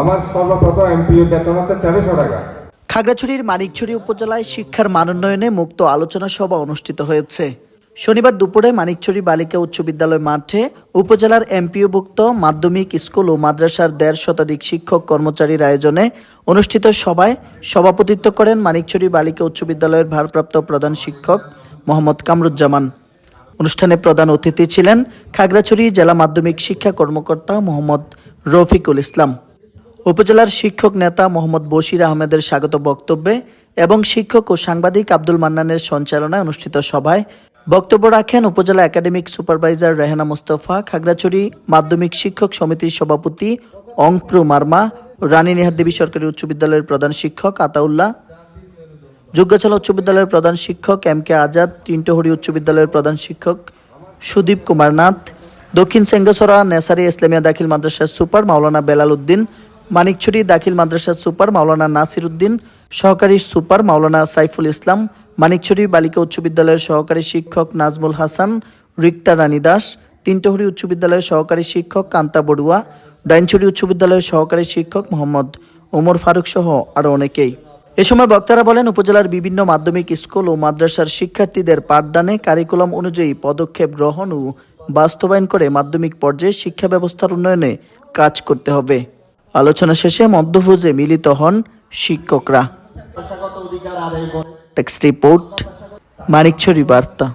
আমার সর্বপ্রথম এমপিও বেতন হচ্ছে তেরোশো টাকা। খাগড়াছড়ির মানিকছড়ি উপজেলায় শিক্ষার মানোন্নয়নে মুক্ত আলোচনা সভা অনুষ্ঠিত হয়েছে। শনিবার দুপুরে মানিকছড়ি বালিকা উচ্চ বিদ্যালয় মাঠে উপজেলার এমপিওভুক্ত মাধ্যমিক স্কুল ও মাদ্রাসার দেড় শতাধিক শিক্ষক কর্মচারীর আয়োজনে অনুষ্ঠিত সভায় সভাপতিত্ব করেন মানিকছড়ি বালিকা উচ্চ বিদ্যালয়ের ভারপ্রাপ্ত প্রধান শিক্ষক মোহাম্মদ কামরুজ্জামান। অনুষ্ঠানে প্রধান অতিথি ছিলেন খাগড়াছড়ি জেলা মাধ্যমিক শিক্ষা কর্মকর্তা মোহাম্মদ রফিকুল ইসলাম। উপজেলার শিক্ষক নেতা মোহাম্মদ বশির আহমেদের স্বাগত বক্তব্যে এবং শিক্ষক ও সাংবাদিক আব্দুল মান্নানের সঞ্চালনায় অনুষ্ঠিত সভায় বক্তব্য রাখেন উপজেলা একাডেমিক সুপারভাইজার রেহানা মুস্তফা, খাগড়াছড়ি মাধ্যমিক শিক্ষক সমিতির সভাপতি অংপ্রু মার্মা, রানী দেবী সরকারি উচ্চ বিদ্যালয়ের প্রধান শিক্ষক আতাউল্লাহ যোগ্যচলা উচ্চ বিদ্যালয়ের প্রধান শিক্ষক এম কে আজাদ, তিনটহরি উচ্চ বিদ্যালয়ের প্রধান শিক্ষক সুদীপ কুমার নাথ, দক্ষিণ সেঙ্গাসরা নেসারি ইসলামিয়া দাখিল মাদ্রাসার সুপার মাওলানা বেলাল উদ্দিন মানিকছড়ি দাখিল মাদ্রাসার সুপার মাওলানা নাসির উদ্দিন, সহকারী সুপার মাওলানা সাইফুল ইসলাম, মানিকছড়ি বালিকা উচ্চ বিদ্যালয়ের সহকারী শিক্ষক নাজমুল হাসান, রিক্তা রানী দাস, তিনটহরি উচ্চ বিদ্যালয়ের সহকারী শিক্ষক কান্তা বড়ুয়া, ডাইনছড়ি উচ্চ বিদ্যালয়ের সহকারী শিক্ষক মোহাম্মদ ওমর ফারুক সহ আরও অনেকেই। এ সময় বক্তারা বলেন, উপজেলার বিভিন্ন মাধ্যমিক স্কুল ও মাদ্রাসার শিক্ষার্থীদের পাঠদানে কারিকুলাম অনুযায়ী পদক্ষেপ গ্রহণ ও বাস্তবায়ন করে মাধ্যমিক পর্যায়ে শিক্ষা ব্যবস্থার উন্নয়নে কাজ করতে হবে। আলোচনা শেষে মধ্যভোজে মিলিত হন শিক্ষকরা। টেক্সট রিপোর্ট মানিকছড়ি বার্তা